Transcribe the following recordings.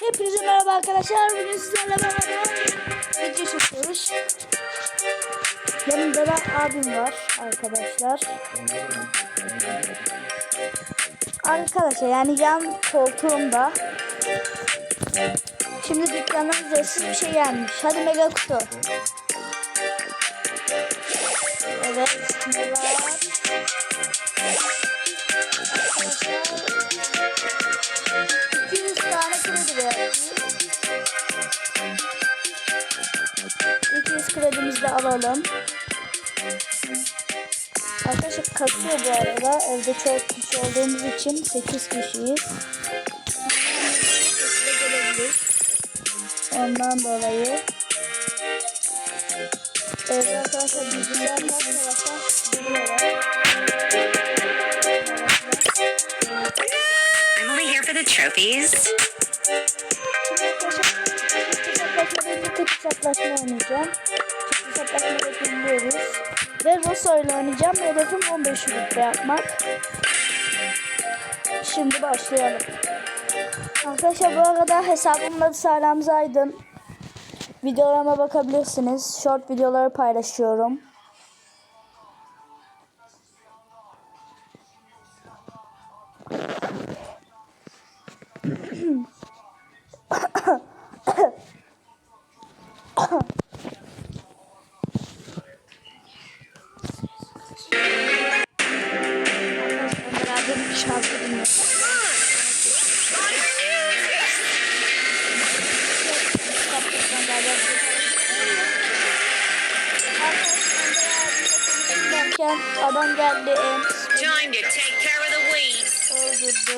Hepinize merhaba arkadaşlar. Bugün sizlerle beraber video çekiyoruz. Yanımda da abim var arkadaşlar. Arkadaşlar yani yan koltuğumda. Şimdi dükkana ücretsiz bir şey gelmiş. Hadi mega kutu. Evet. Ne alalım. Arkadaşlar kasıyor bu arada. Evde çok kişi olduğumuz için 8 kişiyiz. Ondan dolayı. Evet arkadaşlar taraftan biliyorlar. I'm only here for the trophies. Oynayacağım. Hesaplaşmada biliyoruz. Ve Rosso ile oynayacağım. Hedefim 15 rütbe yapmak. Şimdi başlayalım. Arkadaşlar bu arada hesabımın adı Salam Aydın. Videolarıma bakabilirsiniz. Short videoları paylaşıyorum.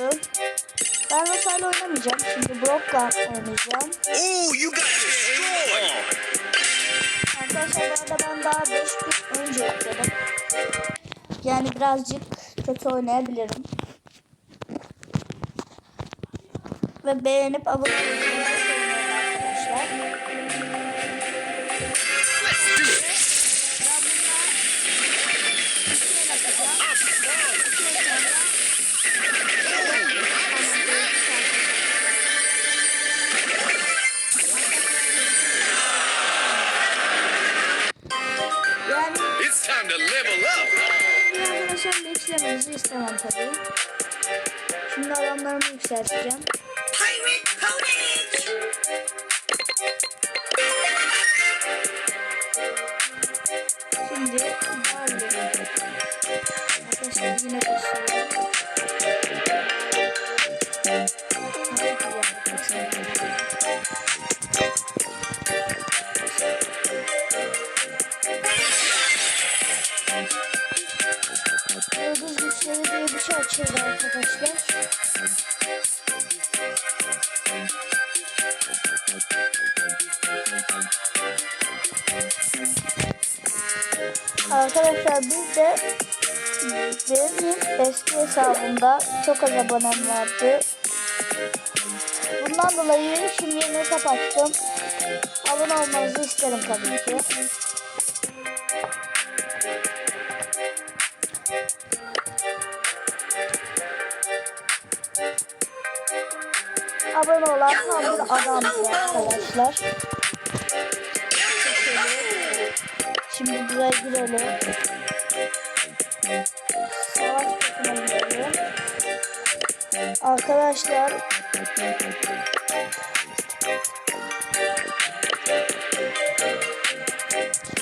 Öldürdü. Ben Rosa'yla oynamayacağım. Şimdi Brock'la oynayacağım. Ooh, you got destroyed. Arkadaşlar bu arada ben daha 5 gün önce yükledim. Yani birazcık kötü oynayabilirim. Ve beğenip abone olmayı Ponage! Şimdi Barbie. Arkadaşlar yine basıyorum. Yıldız güçleri diye bir şey açıldı arkadaşlar. Arkadaşlar bir de benim eski hesabımda çok az abonem vardı. Bundan dolayı şimdi yeni hesap açtım. Abone olmanızı isterim tabii ki. Abone olan tam bir arkadaşlar. Şimdi buraya girelim. Savaş takımına girelim. Arkadaşlar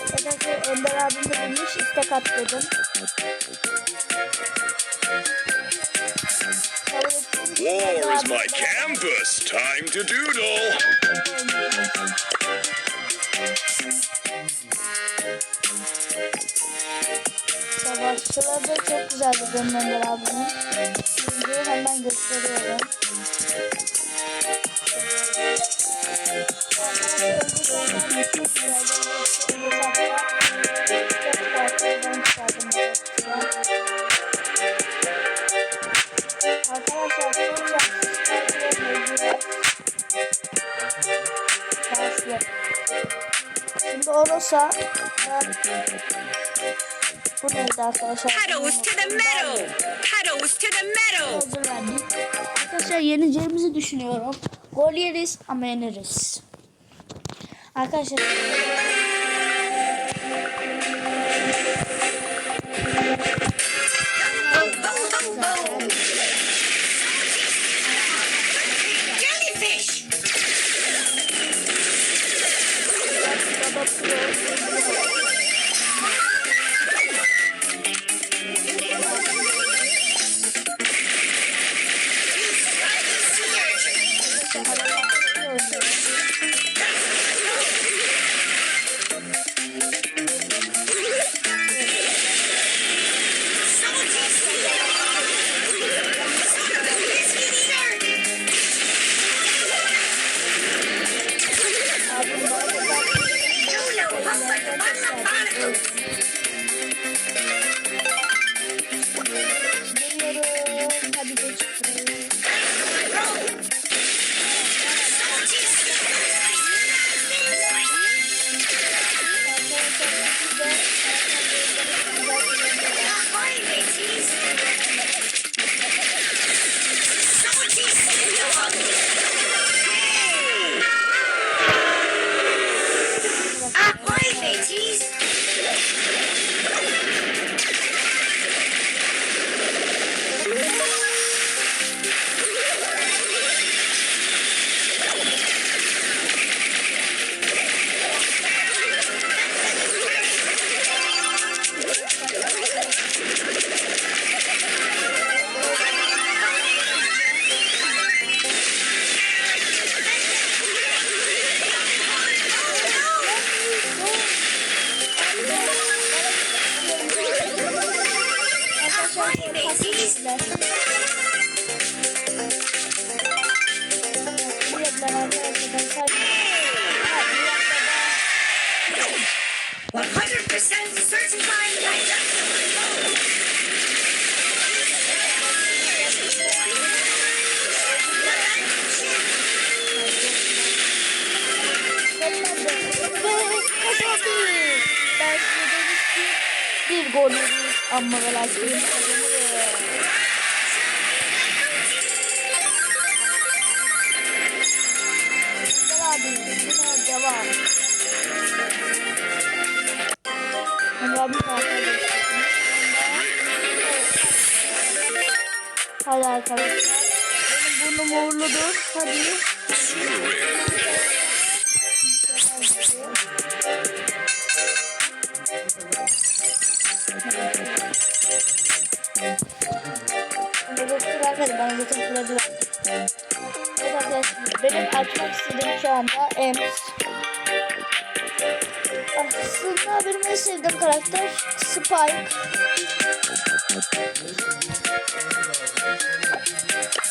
Arkadaşlar Ender abim de demiş istek at dedim. Kabul ettiğim için Ender War is my campus. Time to doodle. Savaşçılar da çok güzeldi benim Ender abimin. Şimdi hemen gösteriyorum. Arkadaşlar. Şimdi olursa bu neydi arkadaşlar? Pedals to the metal! Pedals to the metal! Arkadaşlar yeneceğimizi düşünüyorum. Gol yeriz ama yeneriz. Arkadaşlar yeriz ama ve lastiğimiz kazanırız. Önder abi yine devam. Önder abi farklı Hadi arkadaşlar. Benim burnum uğurludur. Hadi. Açmak istediğim şu anda Ems. Aslında benim en sevdiğim karakter Spike.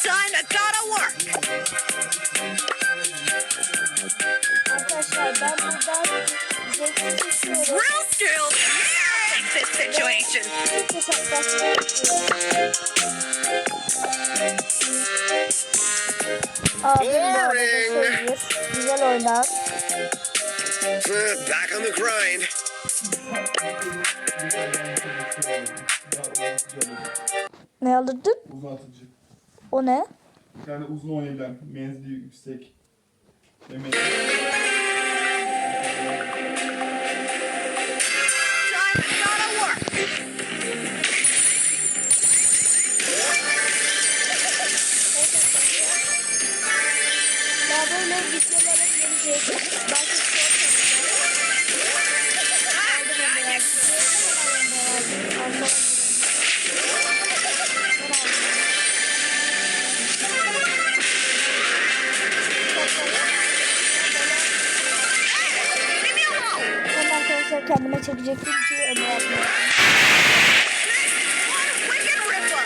Time to gotta work. Arkadaşlar ben buradan zevkli seçiyorum. Real still. Take this situation. Oynar. Back on the grind. Ne alırdın? Uzatıcı. O ne? Yani uzun oynayabilen, menzili yüksek. Demek Time böyle videolarım gelecek. Belki arkadaşlar kendime çekecektim ki öyle yapmıyorum. What a wicked ripper.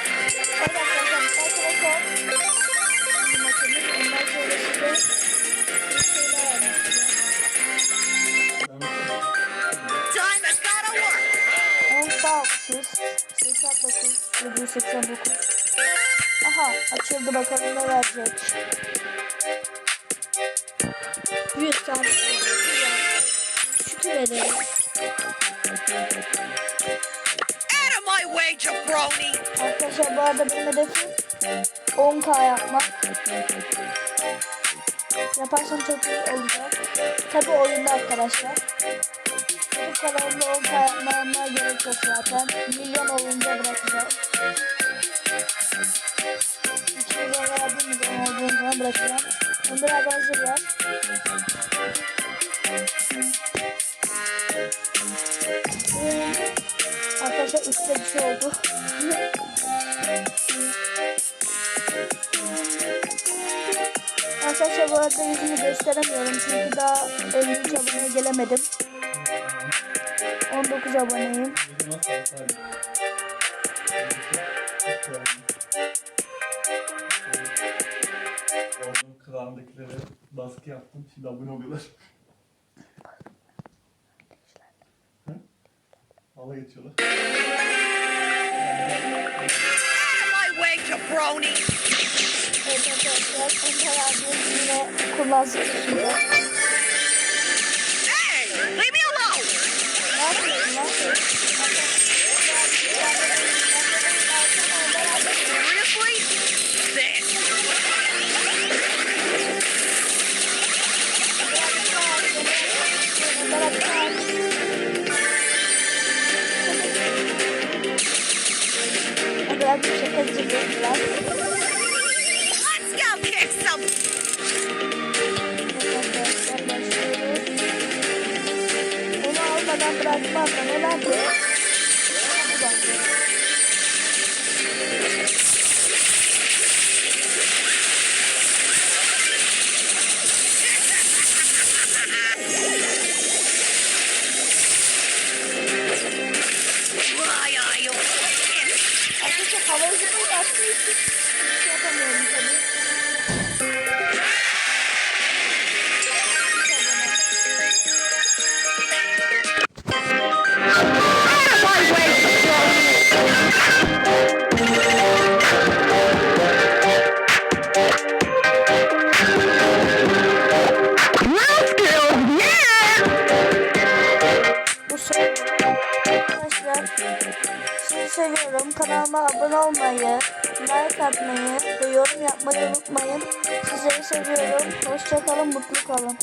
Evet arkadaşlar arkadaşlar. Şimdi maçımız ondan sonra size 89, 789. Aha açıldı bakalım ne verecek. 100 tane Şükür ederim. Out of my way, jabroni. Arkadaşlar bu arada benim hedefim 10k yapmak. Yaparsam çok iyi olacak. Tabi oyunda arkadaşlar. Bu kanalımda 10k yapmama gerek yok zaten. Milyon olunca bırakacağım. 2 milyon verdiğim zaman olduğum zaman bırakacağım. Biraz hazır ver. Arkadaşlar üstte bir şey oldu. Arkadaşlar bu arada yüzümü gösteremiyorum çünkü daha 53 aboneye gelemedim. 19 aboneyim. Oğlum klanındakilere baskı yaptım. Şimdi abone oluyorlar. Hı? Valla geçiyorlar. Out of my way, jabroni! Arkadaşlar abim yine kullansın şimdi. Hey, leave me alone! Ne yapıyorsun lan? Seriously? This. Biraz bir şakacı biraz. That's you. Atmayı ve yorum yapmayı unutmayın. Sizleri seviyorum. Hoşçakalın, mutlu kalın.